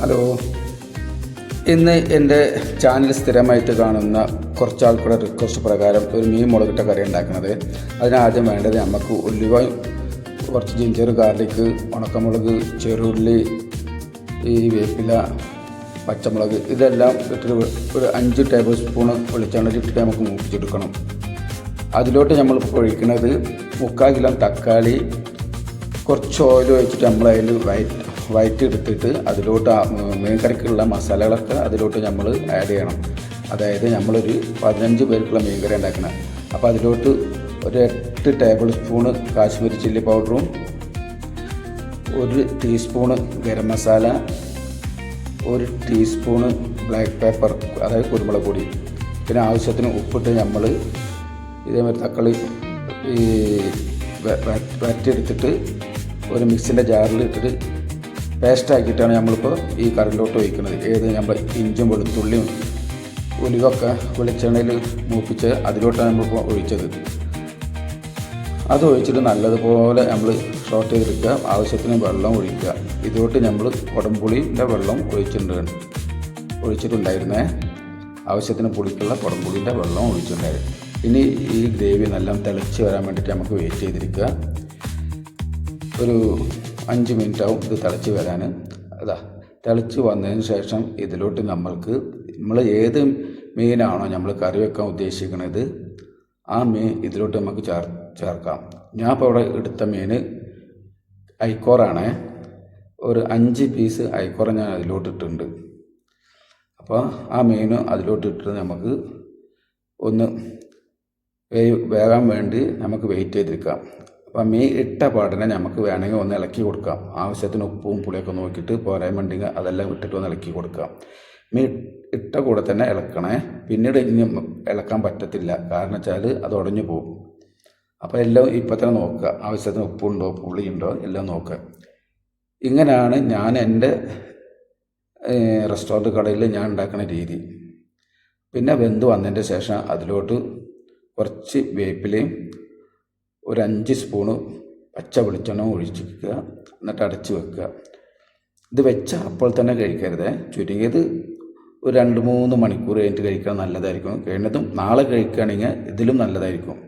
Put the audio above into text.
Hello. ഇന്ന് എന്റെ channel സ്ഥിരമായിട്ട് കാണുന്ന കുറച്ച് ആൾക്കാരുടെ റിക്വസ്റ്റ് പ്രകാരം ഒരു മീൻ മുളകിട്ട കറി ഉണ്ടാക്കുന്നത് അതിനാദ്യം വേണ്ടത് നമുക്ക് ഉലുവ കുറച്ച് ജിഞ്ചർ ഗാർലിക്ക് ഉണക്കമുളക് ചെറുള്ളി ഈ വേപ്പില പച്ചമുളക് ഇതെല്ലാം ഇട്ടിട്ട് ഒരു അഞ്ച് ടേബിൾ സ്പൂൺ വെളിച്ചെണ്ണ ഇട്ടിട്ട് നമുക്ക് മൂപ്പിച്ചെടുക്കണം. അതിലോട്ട് നമ്മൾ ഒഴിക്കുന്നത് മുക്കാൽ കിലോ തക്കാളി കുറച്ച് ഓയിൽ ഒഴിച്ചിട്ട് നമ്മൾ അതിൽ വയറ്റ് വയറ്റ് എടുത്തിട്ട് അതിലോട്ട് മീൻ കറിക്കുള്ള മസാലകളൊക്കെ അതിലോട്ട് നമ്മൾ ആഡ് ചെയ്യണം. അതായത് നമ്മളൊരു പതിനഞ്ച് പേർക്കുള്ള മീൻ കറി ഉണ്ടാക്കണം. അപ്പോൾ അതിലോട്ട് ഒരു എട്ട് ടേബിൾ സ്പൂണ് കാശ്മീരി ചില്ലി പൗഡറും ഒരു ടീസ്പൂണ് ഗരം മസാല ഒരു ടീസ്പൂണ് ബ്ലാക്ക് പേപ്പർ അതായത് കുരുമുളക് പൊടി. പിന്നെ ആവശ്യത്തിന് ഉപ്പിട്ട് നമ്മൾ ഇതേമാതിരി തക്കാളി ഈ വരട്ടിയെടുത്തിട്ട് ഒരു മിക്സിന്റെ ജാറിൽ ഇട്ടിട്ട് പേസ്റ്റ് ആക്കിയിട്ടാണ് നമ്മളിപ്പോൾ ഈ കറിയിലോട്ട് ഒഴിക്കുന്നത്. ഏത് നമ്മൾ ഇഞ്ചും വെളുത്തുള്ളിയും ഉലുവൊക്കെ വെളിച്ചെണ്ണയിൽ മൂപ്പിച്ച് അതിലോട്ടാണ് നമ്മളിപ്പോൾ ഒഴിച്ചത്. അത് ഒഴിച്ചിട്ട് നല്ലതുപോലെ നമ്മൾ ഷോർട്ട് ചെയ്തെടുക്കുക. ആവശ്യത്തിന് വെള്ളം ഒഴിക്കുക. ഇതിലോട്ട് നമ്മൾ കുടംപുളിന്റെ വെള്ളം ഒഴിച്ചിട്ടുണ്ട്. ഒഴിച്ചിട്ടുണ്ടായിരുന്നേ. ആവശ്യത്തിന് പുളിക്കുള്ള കുടംപുളിന്റെ വെള്ളം ഒഴിച്ചിട്ടുണ്ടായിരുന്നു. ഇനി ഈ ഗ്രേവി നല്ല തിളച്ച് വരാൻ വേണ്ടിയിട്ട് നമുക്ക് വെയിറ്റ് ചെയ്തിരിക്കുക. ഒരു അഞ്ച് മിനിറ്റ് ആവും ഇത് തിളച്ച് വരാൻ അതാ തിളച്ച് വന്നതിന് ശേഷം ഇതിലോട്ട് നമ്മൾക്ക് നമ്മൾ ഏത് മീനാണോ നമ്മൾ കറി വെക്കാൻ ഉദ്ദേശിക്കുന്നത് ആ മീൻ ഇതിലോട്ട് നമുക്ക് ചേർ ചേർക്കാം. ഞാൻ ഇപ്പോൾ ഇവിടെ എടുത്ത മീൻ ഐക്കോറാണേ. ഒരു അഞ്ച് പീസ് ഐക്കോറ ഞാൻ അതിലോട്ട് ഇട്ടിട്ടുണ്ട്. അപ്പോൾ ആ മീൻ അതിലോട്ട് ഇട്ടിട്ട് നമുക്ക് ഒന്ന് വേ- വേകാൻ വേണ്ടി നമുക്ക് വെയിറ്റ് ചെയ്തിരിക്കാം. അപ്പം മീൻ ഇട്ട പാടിനെ നമുക്ക് വേണമെങ്കിൽ ഒന്ന് ഇളക്കി കൊടുക്കാം. ആവശ്യത്തിന് ഉപ്പും പുളിയൊക്കെ നോക്കിയിട്ട് പോരായ വേണ്ടെങ്കിൽ അതെല്ലാം ഇട്ടിട്ട് ഒന്ന് ഇളക്കി കൊടുക്കാം. മീൻ ഇട്ട കൂടെ തന്നെ ഇളക്കണേ. പിന്നീട് ഇനി ഇളക്കാൻ പറ്റത്തില്ല. കാരണം വെച്ചാൽ അത് ഉടഞ്ഞു പോകും. അപ്പോൾ എല്ലാം ഇപ്പം തന്നെ നോക്കുക. ആവശ്യത്തിന് ഉപ്പുണ്ടോ പുളിയുണ്ടോ എല്ലാം നോക്കുക. ഇങ്ങനെയാണ് ഞാൻ എന്റെ റെസ്റ്റോറന്റ് കടയിൽ ഞാൻ ഉണ്ടാക്കുന്ന രീതി. പിന്നെ വെന്ത് വന്നതിന്റെ ശേഷം അതിലോട്ട് കുറച്ച് വേപ്പിലയും ഒരു അഞ്ച് സ്പൂണ് പച്ച വെളിച്ചെണ്ണ ഒഴിച്ച് വെക്കുക എന്നിട്ട് അടച്ച് വെക്കുക ഇത് വെച്ച അപ്പോൾ തന്നെ കഴിക്കരുത് ചുരുങ്ങിയത് ഒരു രണ്ട് മൂന്ന് മണിക്കൂർ കഴിഞ്ഞിട്ട് കഴിക്കാൻ നല്ലതായിരിക്കും കഴിഞ്ഞതും നാളെ കഴിക്കുകയാണെങ്കിൽ ഇതിലും നല്ലതായിരിക്കും